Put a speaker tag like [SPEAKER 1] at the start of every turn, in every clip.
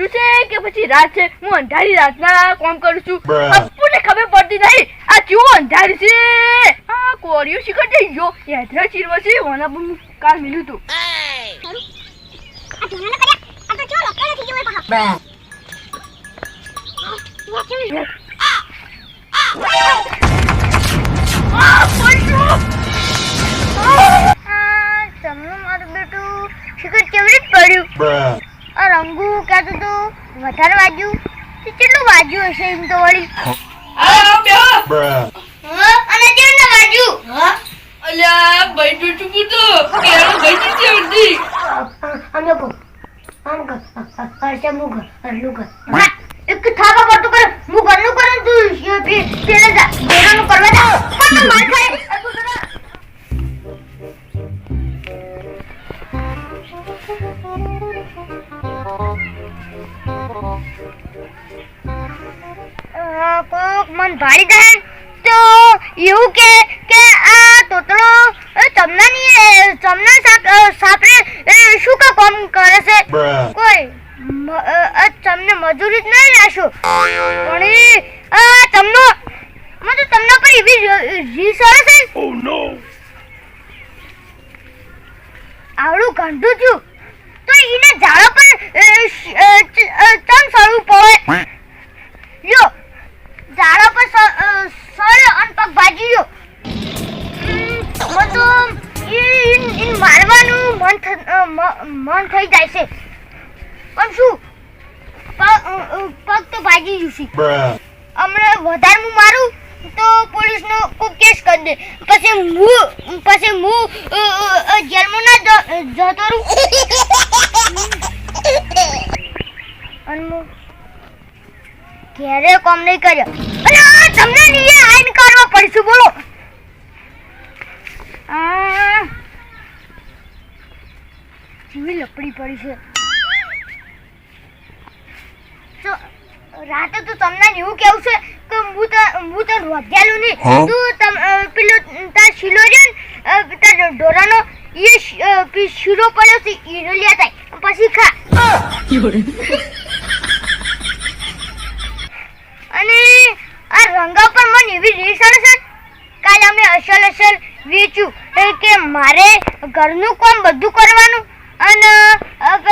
[SPEAKER 1] ઊંધું છે કે પછી રાત છે હું અંધારી રાતના કોમ કરું છું. આપણને ખબર પડતી નહીં. આ કેવું અંધારી છે. આ કોરિયો શીખર જઈ ગયો. યાત્રા ચીરવો છે વના પણ કાલ મિલ્યું તું. આ
[SPEAKER 2] તમને મારું બેટું શિખર કેવી રીતે પડ્યું
[SPEAKER 3] bruh,
[SPEAKER 2] આ તો વધારે વાગ્યું? તે કેટલું વાગ્યું હશે એમ તો વળી? અને વાગ્યું?
[SPEAKER 1] અલ્યા ભાઈ છે
[SPEAKER 2] અમે કો આમ કર. મુગ હરલું કર. એક થાપા પડતું કરે. હું ઘરનું કરું તું તેને પેલે જા ઘરનું કરવા કામ કરે છે. કોઈ તમને મજૂરી જ નહીં લેશો પણ આ તમનો મને તમને પર એવી રીસ આવે છે.
[SPEAKER 3] Oh
[SPEAKER 2] આવડું ગંધું થયું. તો એને જાળો પર તમ સારું પડે? હમણાં વધારે હું મારું, તો પોલીસનો કોઈ કેસ કરી દે. પછી હું પછી હું જેલમાં ના જતો રહું. અનમો ક્યારે કામ નહીં કર્યો. અને તમને નીચે આઈન કરવા પડશું, બોલો. જેવી લપડી પડી છે તો રાતે તો તમને એવું કેવું છે કે હું તો હું તો રોધ્યાલું નહીં તું તમ પેલો તાર શીલો છે તાર ઢોરાનો એ શીરો પડ્યો છે ઈનો લેતા આય. પછી ખા. અને આ રંગા પર મને એવી રીસ આવે છે કાલે અમે અસલ અસલ વેચ્યું કે મારે ઘરનું કામ બધું કરવાનું અને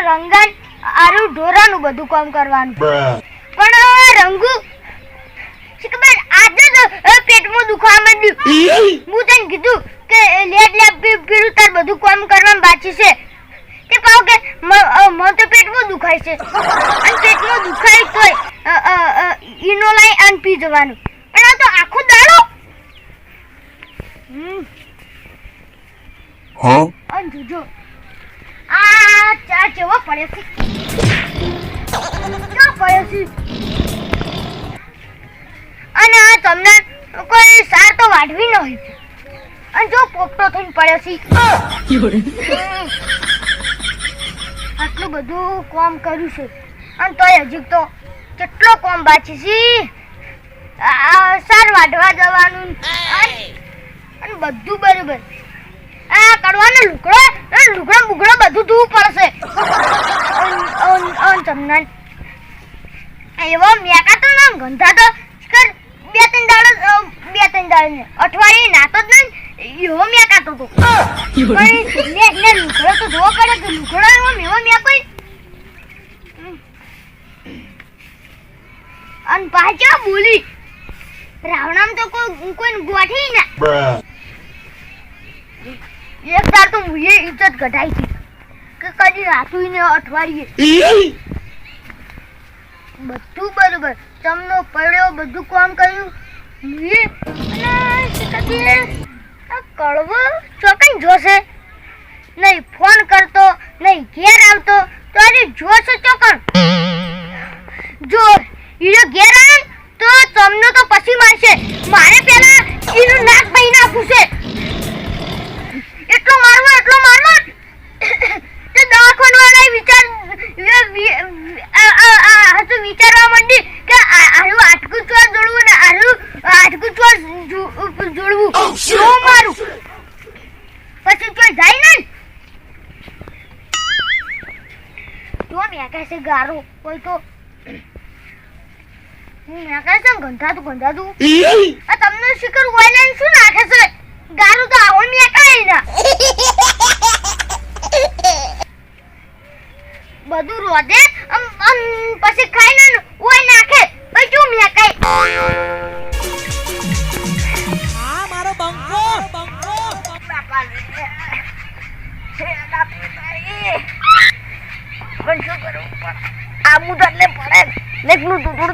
[SPEAKER 2] રંગાન આરું ઢોરાનું બધું કામ કરવાનું. પણ રંગુ ખબર આજે તો પેટમાં દુખવા માંડ્યું. હું તને કીધું કે લેટ લેટ પીડું તાર બધું કામ કરવાનું બાકી છે. તે કહો કે મને તો પેટમાં દુખાય છે. અને પેટમાં દુખાય તોય ઈનો લઈ અને પી જવાનું. પણ આ તો આખો દાડો.
[SPEAKER 3] હા?
[SPEAKER 2] અને જોજો. આ ચા કેવો પડે છે? હોય અને જો પોપટો થઈને પડ્યો છે. આટલું બધું કોમ કર્યું છે. અને તોય હજી તો કેટલો કોમ બાકી છે. સાર વાઢવા જવાનું અને બધું બરોબર. આ કરવાનો લુકડો લુકડો બુકડો બધું ધોવું પડશે. તમને એવો મેકા તો નામ ગંધા તો બે ત્રણ દાડો બે તો કોઈ? કોઈ ગોઠી ના. એક તાર તો મુએ ઇજ્જત ઘટાઈ હતી કે કદી રાતું ને અઠવાડિયે બધું બરોબર. ચમનો પડ્યો બધું કામ કર્યું? કડવો ચોકન જોશે. નહીં ફોન કરતો, નહીં ઘેર આવતો, તો આજે જોશે ચોકન. જો ઈનો ઘેર આવે, તો ચમનો તો પછી મારશે મારે પહેલા એનું નાક ભાઈ નાખવું છે એટલો મારવો એટલો મારવો તે દવાખાના વાળાએ વિચાર વિ- વિ- આ- આ- આ હતું વિચારવા માંડી કે આ- આનું આટકું ચોર જોડવું ને આનું આટકું ચોર જો- જોડવું જો મારું પછી ચોર જાય ને તો મેં કહેશે ગારો કોઈ તો. હું મેં કહેશે ગંધાતું ગંધાતું. આ તમને શિખર વાયલાઈન શું નાખે છે ગારું તો આવો કાઈ ના બધું રોધે, આમ આમ પછી ખાઈને ઓય નાખે પછી શું મેકાય
[SPEAKER 1] પણ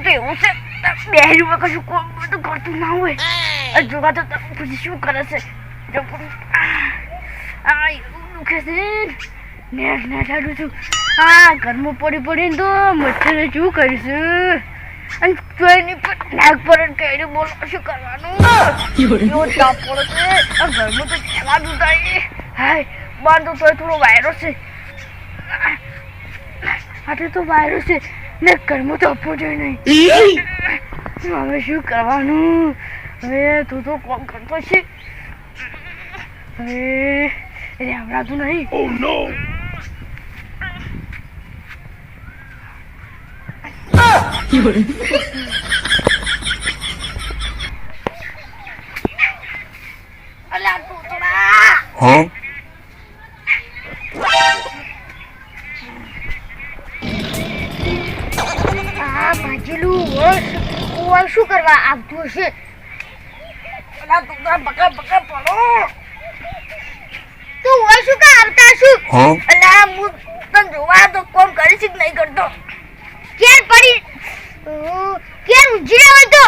[SPEAKER 1] તો એવું છે બે કશું કોમ બધું કરતું ના હોય જોવા તો પછી શું કરે છે આ એવું દુખે છે નેટ નેટ છું આ ઘરમાં પડી પડીને તો મચ્છરે શું કરીશું ચોયની પર નાક પર જ કર્યું બોલો શું કરવાનું? એવો તાપ પડે છે આ ઘરમાં તો જવાનું થાય હાય બાર તો થોડો વાયરો છે. આટલે તો વાયરસ છે. ને ઘરમાં તો આપવો જોઈએ નહીં. હવે શું કરવાનું? હવે તું તો કોમ કરતો છે. હવે એને આવડાતું નહીં. અલા તું થોડા
[SPEAKER 4] Huh?
[SPEAKER 2] આ ભાજેલું વર્ષ ઓય શું કરવા આવતું હશે
[SPEAKER 1] અલા તું બકા બકા પડો
[SPEAKER 2] તું હોય શું કા આવતા છું
[SPEAKER 4] Huh?
[SPEAKER 1] અલા હું તને જોવા તો કોણ કરી છે કે નહીં કરતો
[SPEAKER 2] ક્યાં પડી રહ્યો હોય તો.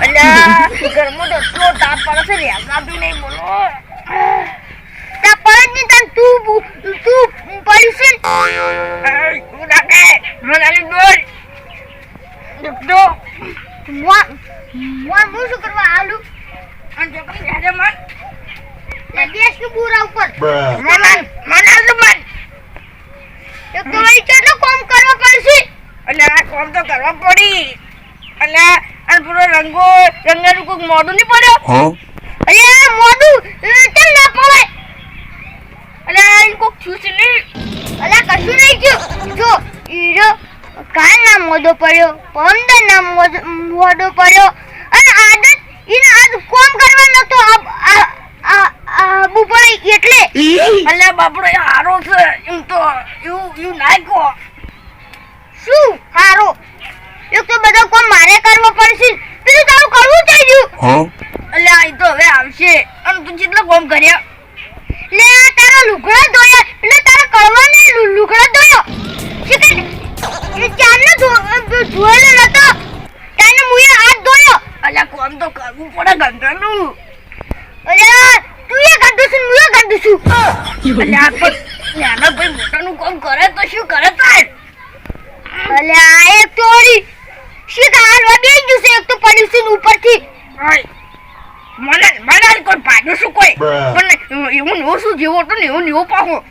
[SPEAKER 1] અલા ઘરમાં તો તો તાપ પડે છે ને આવડાતું નહીં બોલો.
[SPEAKER 2] તા પડે બુ- તું પડ્યું છે ને.
[SPEAKER 1] એ, તું નાખે મને આલી દોડ દુખતો
[SPEAKER 2] મોં- મોં હું શું કરવા આલું
[SPEAKER 1] અને છોકરી હેડે મન
[SPEAKER 2] લે બેસ કે બુરા ઉપર
[SPEAKER 4] Bruh.
[SPEAKER 1] મન આલ- મન આલ તું મન
[SPEAKER 2] એક તો વળી કેટલો કામ કરવા પડશે
[SPEAKER 1] અને આ કોમ તો કરવા પડી. અને અને પૂરો રંગો રંગાનું કોઈક મોઢું નહીં પડ્યો?
[SPEAKER 2] અરે મોઢું કેમ ના પડે.
[SPEAKER 1] અને આ એને કોઈક થયું છે નહીં.
[SPEAKER 2] અલા કશું નહીં થયું. જો હીરો કાલ ના મોઢો પડ્યો? પંદર ના મોઢો પડ્યો? અને આદત એને આજ કોમ કરવાનો તો આબ- આ આ આબુ પડે એટલે.
[SPEAKER 1] અલ્યા બાપડો હારો છે. એમ તો એવું એવું નાખ્યો
[SPEAKER 2] શું હારો એક તો બધો કોમ મારે કરવો પડશે પેલું તારું કરવું થઈ ગયું
[SPEAKER 4] Huh?
[SPEAKER 1] તો હવે આવશે. અને તું કેટલો કોમ કર્યા.
[SPEAKER 2] લે, આ લુગડા ધોયા. એટલે તારા કળવાને લુ- ધોયો. શીખર એ ધોયેલો નતો. તાને મુએ હાથ ધોયો.
[SPEAKER 1] અલ્યા, કોમ તો કરવું
[SPEAKER 2] તું એ ગંદુ છું મુએ
[SPEAKER 1] અલ્યા પણ મોટાનું કોમ કરે તો શું કરે તાર?
[SPEAKER 2] અલે આ એક તોડી શીખ હાલવા ગયું છે. એક તો પડ્યું છે ઉપરથી.
[SPEAKER 1] મને મને કોઈ પાડ્યું શું કોઈ? પણ એવું નો શું જેવો તો ને એવું ને પાહો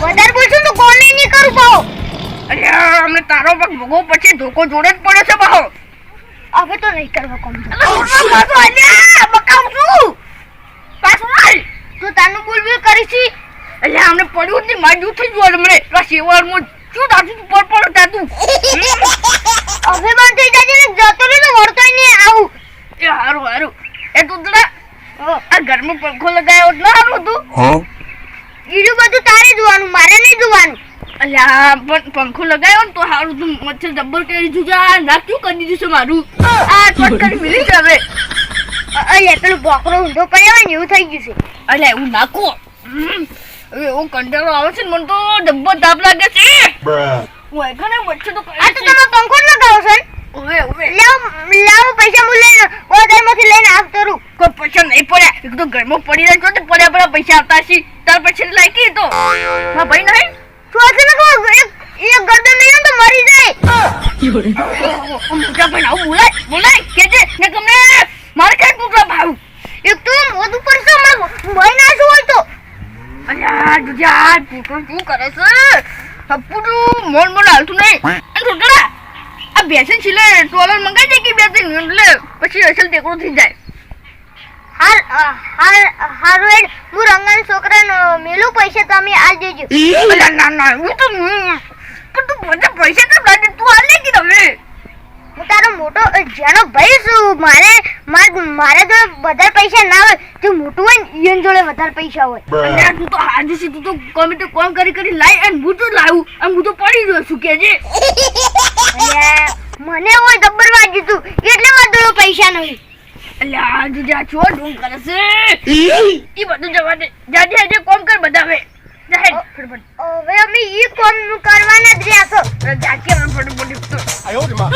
[SPEAKER 2] વધારે બોલશું તો કોને નહીં કરું પાહો
[SPEAKER 1] અલ્યા અમને તારો પગ ભોગવો પછી ધોકો જોડે જ પડે છે બાહો
[SPEAKER 2] હવે તો નહીં કરવા કોમ
[SPEAKER 1] છું. પાછો આલ
[SPEAKER 2] તો કરી છી
[SPEAKER 1] અલ્યા અમને પડ્યું જ નહીં મારી જૂઠ થઈ ગયું અમને. પેલા શેવાળમાં શું થાતું તું પર પર થાતું
[SPEAKER 2] હવે બંધ થઈ જાય ને જતો રહ્યો તો વળતોય નહીં આવું.
[SPEAKER 1] એ હારું હારું. એ તું જરા આ ઘરમાં પંખો લગાવ્યો ના હારું હતું?
[SPEAKER 2] બીજું બધું તારે જોવાનું મારે નહીં જોવાનું.
[SPEAKER 1] અલ્યા પણ પંખો લગાવ્યો ને તો હારું તું મચ્છર જબ્બર કરી દીધું છે. આ નાખ્યું કરી દીધું છે મારું? આ કટ કરી મિલી છે હવે.
[SPEAKER 2] અલે પેલું બોકરો ઊંધો પડ્યો ને એવું થઈ ગયું છે.
[SPEAKER 1] અલ્યા એવું નાખો. હવે એવો કંટાળો આવે છે ને મને તો ડબ્બો તાપ લાગે છે.
[SPEAKER 4] Bruh.
[SPEAKER 1] હું તો
[SPEAKER 2] આ તો તમે પંખો જ લગાવો છો ને
[SPEAKER 1] હવે હવે
[SPEAKER 2] લાવ લાવ પૈસા હું લઈને લઈને આવતો રહું
[SPEAKER 1] કોઈ પૈસા નહીં પડ્યા. એક તો ઘરમાં પડી રહ્યા તો પડ્યા પડ્યા પૈસા આવતા તાર પછી લાયકી તો. હા ભાઈ નહીં?
[SPEAKER 2] તો છે એક એક ગરદન લઈ તો મરી જાય.
[SPEAKER 1] મોટા ભાઈ આવું બોલાય બોલાય કે છે ને તમને મારે ક્યાં તૂટવા ભાવ
[SPEAKER 2] એક તો છે હમણાં ભાઈ ના શું હોય તો?
[SPEAKER 1] અલ્યા દુજા શું કરે છે? હપુટું મોન મોન હાલતું નહીં. અને છોકરા આ બેસન છેલ્લે ટોલર મંગાઈ જાય કે બે ત્રણ એટલે પછી અસલ ટેકડો થઈ જાય.
[SPEAKER 2] હાલ હાર હાલ હારું હેડ. હું રંગન છોકરાને મેલું પૈસા તમે આલ દેજો.
[SPEAKER 1] ના ના ના હું તો પણ તું મને પૈસા તો તું હાલ લે કે તમે?
[SPEAKER 2] તારો મોટો જેનો ભાઈ શું મારે માર- જોડે વધારે પૈસા ના હોય. જો મોટું હોય ને ઈયોન જોડે વધારે પૈસા હોય.
[SPEAKER 1] અને તું તો હાજુ છે. તું તો તે કોમ કરી કરી લાઈ અને હું તો લાવું. અને હું તો પડી ગયો છું કે જે
[SPEAKER 2] મને હોય દબ્બર વાગ્યું તું. એટલે મારા જોડે પૈસા નહીં.
[SPEAKER 1] એટલે આજે જા છો ઢોંગ કરે છે. ઈ? બધું જવા દે. જાજે આજે કોમ કર બધા હવે
[SPEAKER 2] અમે ઈ કોમનું કરવાના જ રહ્યા છો.
[SPEAKER 1] જાકે મને ફટાફટ તો આયો રે માં.